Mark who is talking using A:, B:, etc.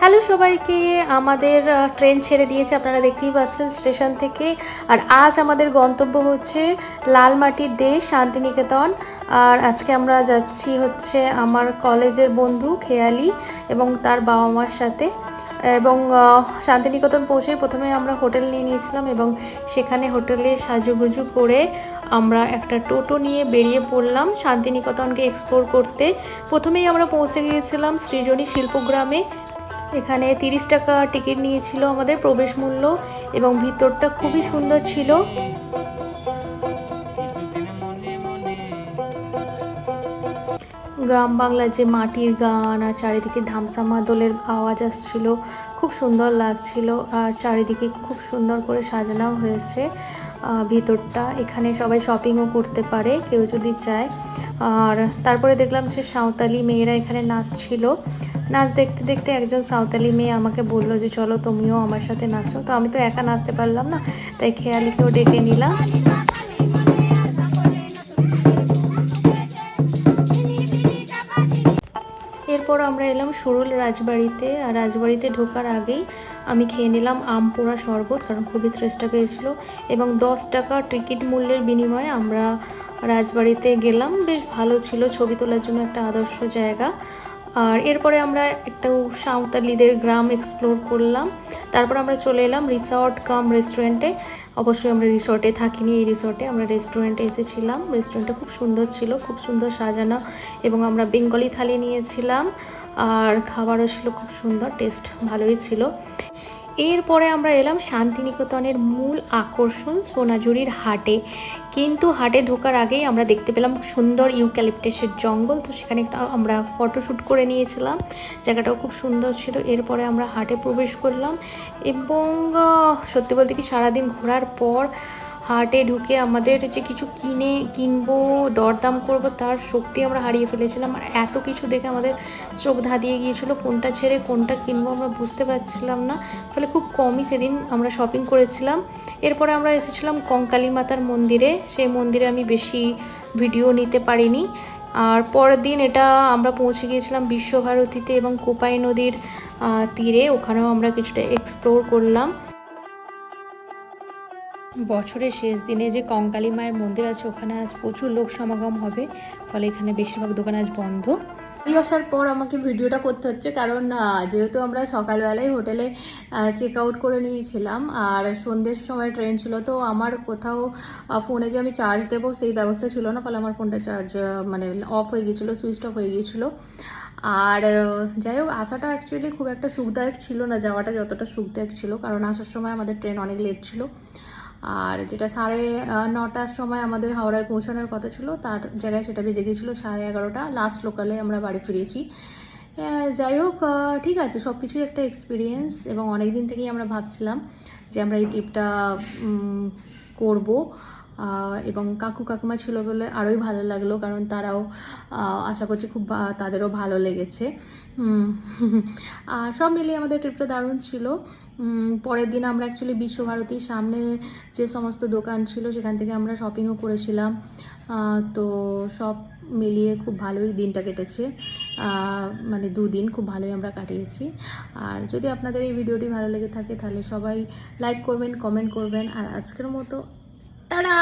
A: Hello সবাইকে, আমাদের train ছেড়ে দিয়েছে, আপনারা দেখতেই পাচ্ছেন স্টেশন থেকে। আর আজ আমাদের গন্তব্য হচ্ছে লালমাটির দেশ, শান্তিনিকেতন। আর আজকে আমরা যাচ্ছি হচ্ছে আমার কলেজের বন্ধু খেয়ালি এবং তার বাবা মার সাথে। এবং শান্তিনিকেতন পৌঁছে প্রথমে আমরা হোটেল নিয়ে নিয়েছিলাম এবং সেখানে হোটেলে সাজুগুজু করে আমরা একটা টোটো নিয়ে বেরিয়ে পড়লাম শান্তিনিকেতনকে এক্সপ্লোর করতে। প্রথমেই আমরা পৌঁছে গিয়েছিলাম সৃজনী শিল্পগ্রামে। এখানে তিরিশ টাকা টিকিট নিয়েছিল আমাদের প্রবেশ মূল্য এবং ভিতরটা খুবই সুন্দর ছিল। গ্রাম বাংলার যে মাটির গান আর চারিদিকে ধামসামা দোলের আওয়াজ আসছিল, খুব সুন্দর লাগছিল আর চারিদিকে খুব সুন্দর করে সাজানো হয়েছে। ভিতরটা। এখানে সবাই শপিংও করতে পারে, কেউ যদি চায়। আর তারপরে দেখলাম যে সাঁওতালি মেয়েরা এখানে নাচছিল। নাচ দেখতে দেখতে একজন সাঁওতালি মেয়ে আমাকে বলল যে, চলো তুমিও আমার সাথে নাচো। তো আমি তো একা নাচতে পারলাম না, তাই খেয়ালিকেও ডেকে নিলাম। এরপর আমরা এলাম সুরুল রাজবাড়িতে। আর রাজবাড়িতে ঢোকার আগেই আমি খেয়ে নিলাম আম পোড়া শরবত কারণ খুবই চেষ্টা পেয়েছিল এবং দশ টাকা টিকিট মূল্যের বিনিময়ে আমরা রাজবাড়িতে গেলাম। বেশ ভালো ছিল, ছবি তোলার জন্য একটা আদর্শ জায়গা। আর এরপরে আমরা একটু সাঁওতালিদের গ্রাম এক্সপ্লোর করলাম। তারপর আমরা চলে এলাম রিসর্ট কাম রেস্টুরেন্টে অবশ্যই আমরা রিসর্টে থাকিনি, এই রিসর্টে আমরা রেস্টুরেন্টে এসেছিলাম। রেস্টুরেন্টটা খুব সুন্দর ছিল, খুব সুন্দর সাজানো এবং আমরা বেঙ্গলি থালি নিয়েছিলাম। আর খাবারও ছিল খুব সুন্দর টেস্ট ভালোই ছিল। এরপরে আমরা এলাম শান্তিনিকেতনের মূল আকর্ষণ সোনাঝুরির হাটে। কিন্তু হাটে ঢোকার আগেই আমরা দেখতে পেলাম সুন্দর ইউক্যালিপটাসের জঙ্গল। তো সেখানে একটা আমরা ফটোশ্যুট করে নিয়েছিলাম। জায়গাটাও খুব সুন্দর ছিল। এরপরে আমরা হাটে প্রবেশ করলাম এবং সত্যি বলতে কি সারাদিন ঘোরার পর হাটে ঢুকে আমাদের যে কিছু কিনে, কিনবো, দরদাম করব, তার শক্তি আমরা হারিয়ে ফেলেছিলাম। আর এত কিছু দেখে আমাদের চোখ ধাঁধিয়ে গিয়েছিল, কোনটা ছেড়ে কোনটা কিনবো আমরা বুঝতে পারছিলাম না। ফলে খুব কমই সেদিন আমরা শপিং করেছিলাম। এরপরে আমরা এসেছিলাম কঙ্কালী মাতার মন্দিরে। সেই মন্দিরে আমি বেশি ভিডিও নিতে পারিনি। আর পরের দিন এটা আমরা পৌঁছে গিয়েছিলাম বিশ্বভারতীতে এবং কোপাই নদীর তীরে। ওখানেও আমরা কিছুটা এক্সপ্লোর করলাম। বছরের শেষ দিনে যে কঙ্কালী মায়ের মন্দির আছে, ওখানে আজ প্রচুর লোক সমাগম হবে। ফলে এখানে বেশিরভাগ দোকান আজ বন্ধ। আসার পর আমাকে ভিডিওটা করতে হচ্ছে, কারণ যেহেতু আমরা সকালবেলায় হোটেলে চেক আউট করে নিয়েছিলাম, আর সন্ধ্যের সময় ট্রেন ছিল, তো আমার কোথাও ফোনে যে আমি চার্জ দেবো সেই ব্যবস্থা ছিল না, ফলে আমার ফোনটা চার্জ মানে অফ হয়ে গিয়েছিল সুইচ অফ হয়ে গিয়েছিল। আর যাই হোক, আসাটা অ্যাকচুয়ালি খুব একটা সুখদায়ক ছিল না, যাওয়াটা যতটা সুখদায়ক ছিল, কারণ আসার সময় আমাদের ট্রেন অনেক লেট ছিল। আর যেটা সাড়ে নটার সময় আমাদের হাওড়ায় পৌঁছানোর কথা ছিল, তার জায়গায় সেটা বেজে গেছিল সাড়ে এগারোটা লাস্ট লোকালে আমরা বাড়ি ফিরেছি। যাই হোক ঠিক আছে সব কিছুই একটা এক্সপিরিয়েন্স এবং অনেক দিন থেকেই আমরা ভাবছিলাম যে আমরা এই ট্রিপটা করব। এবং কাকু কাকুমা ছিল বলে আরোই ভালো লাগল, কারণ তারাও আশা করছি খুব তাদেরও ভালো লেগেছে। সব মিলিয়ে আমাদের ট্রিপটা দারুণ ছিল। পরের দিন আমরা অ্যাকচুয়ালি বিশ্বভারতীর সামনে যে সমস্ত দোকান ছিল, সেখান থেকে আমরা শপিংও করেছিলাম। তো সব মিলিয়ে খুব ভালোই দিনটা কেটেছে। মানে দুদিন খুব ভালোই আমরা কাটিয়েছি। আর যদি আপনাদের এই ভিডিওটি ভালো লেগে থাকে, তাহলে সবাই লাইক করবেন কমেন্ট করবেন। আর আজকের মতো টাটা